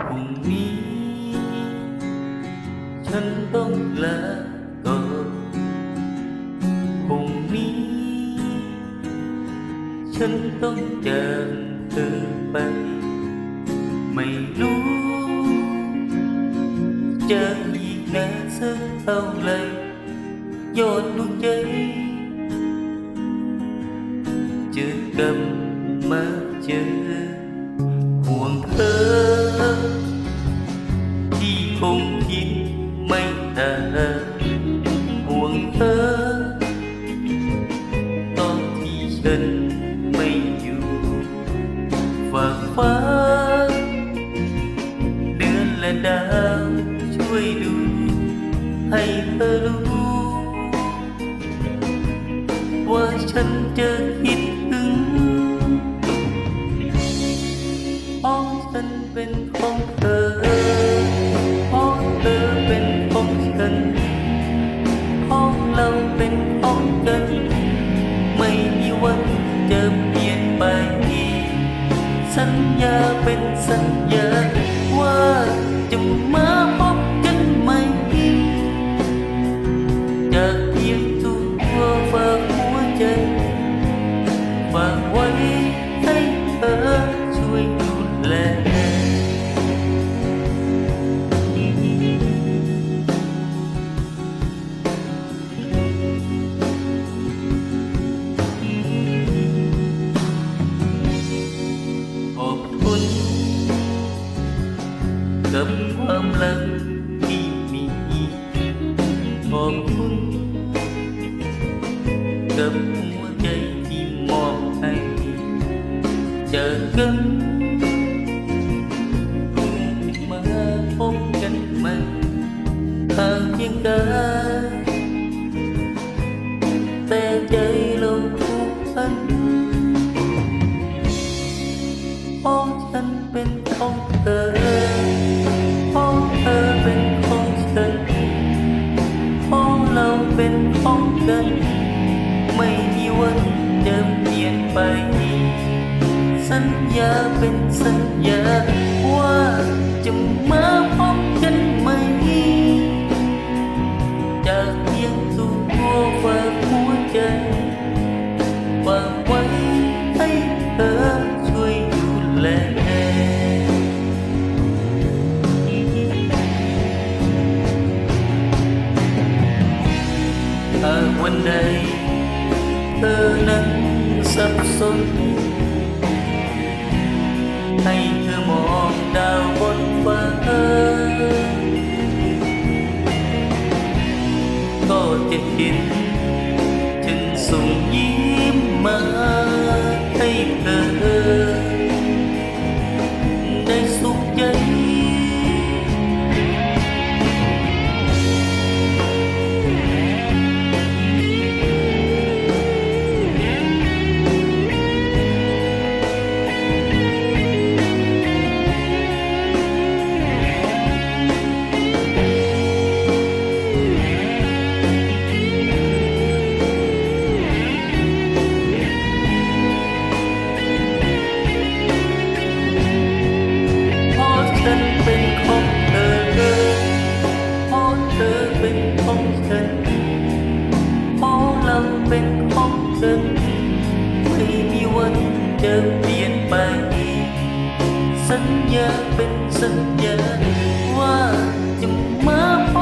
พรุ่งนี้ ฉันต้องลาก่อนพรุ่งนี้ ฉันต้องจากเธอไป ไม่รู้ จะอีกนานสักเท่าไรยอดดวงใจ chưa tâm มาเจอ ห่วงเธอ ที่คงคิดไม่ได้ห่วงเธอ ตอนที่ฉันไม่อยู่ฝากฟ้าเดือนและดาวช่วยดู ให้เธอรู้ ว่าฉันจะคิด ขอ รักที่มีขอบคุณกับหัวใจที่มอบให้เจอกัน กัน ไม่มีวันจะเปลี่ยนไป สัญญาเป็นสัญญาากวันใดเธอนั้น ไป สัญญาเป็นสัญญาว่าจะมาพ